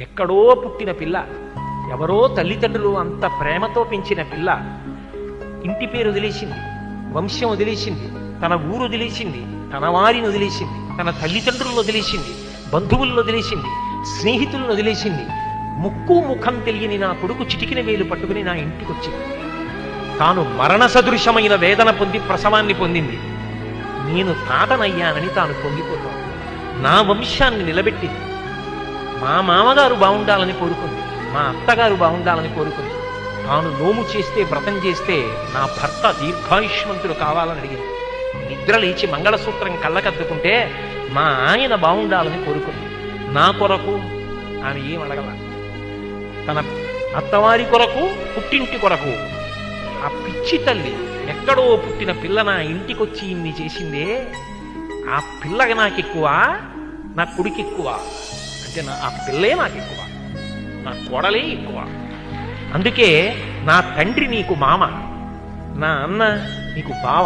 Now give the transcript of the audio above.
ఎక్కడో పుట్టిన పిల్ల ఎవరో తల్లిదండ్రులు అంత ప్రేమతో పెంచిన పిల్ల ఇంటి పేరు వదిలేసింది వంశం వదిలేసింది తన ఊరు వదిలేసింది తన వారిని వదిలేసింది తన తల్లిదండ్రులను వదిలేసింది బంధువులను వదిలేసింది స్నేహితులను వదిలేసింది. ముక్కు ముఖం తెలియని నా కొడుకు చిటికిన వేలు పట్టుకుని నా ఇంటికి వచ్చింది తాను మరణ సదృశమైన వేదన పొంది ప్రసవాన్ని పొందింది. నేను తాతనయ్యానని తాను పొంగిపోతాను నా వంశాన్ని నిలబెట్టింది. మా మామగారు బాగుండాలని కోరుకుంది. మా అత్తగారు బాగుండాలని కోరుకుంది. తాను నోము చేస్తే వ్రతం చేస్తే నా భర్త దీర్ఘాయుష్మంతుడు కావాలని అడిగింది. నిద్ర లేచి మంగళసూత్రం కళ్ళకద్దుకుంటే మా ఆయన బాగుండాలని కోరుకుంది. నా కొరకు ఆమె ఏం అడగల? తన అత్తవారి కొరకు పుట్టింటి కొరకు. ఆ పిచ్చి తల్లి ఎక్కడో పుట్టిన పిల్ల నా ఇంటికొచ్చి ఇన్ని చేసిందే. ఆ పిల్లగా నాకు ఎక్కువ నా కొడుకు ఎక్కువ అంటే నా ఆ పిల్లే నాకు ఎక్కువ నా కోడలే ఎక్కువ. అందుకే నా తండ్రి నీకు మామ నా అన్న నీకు బావ.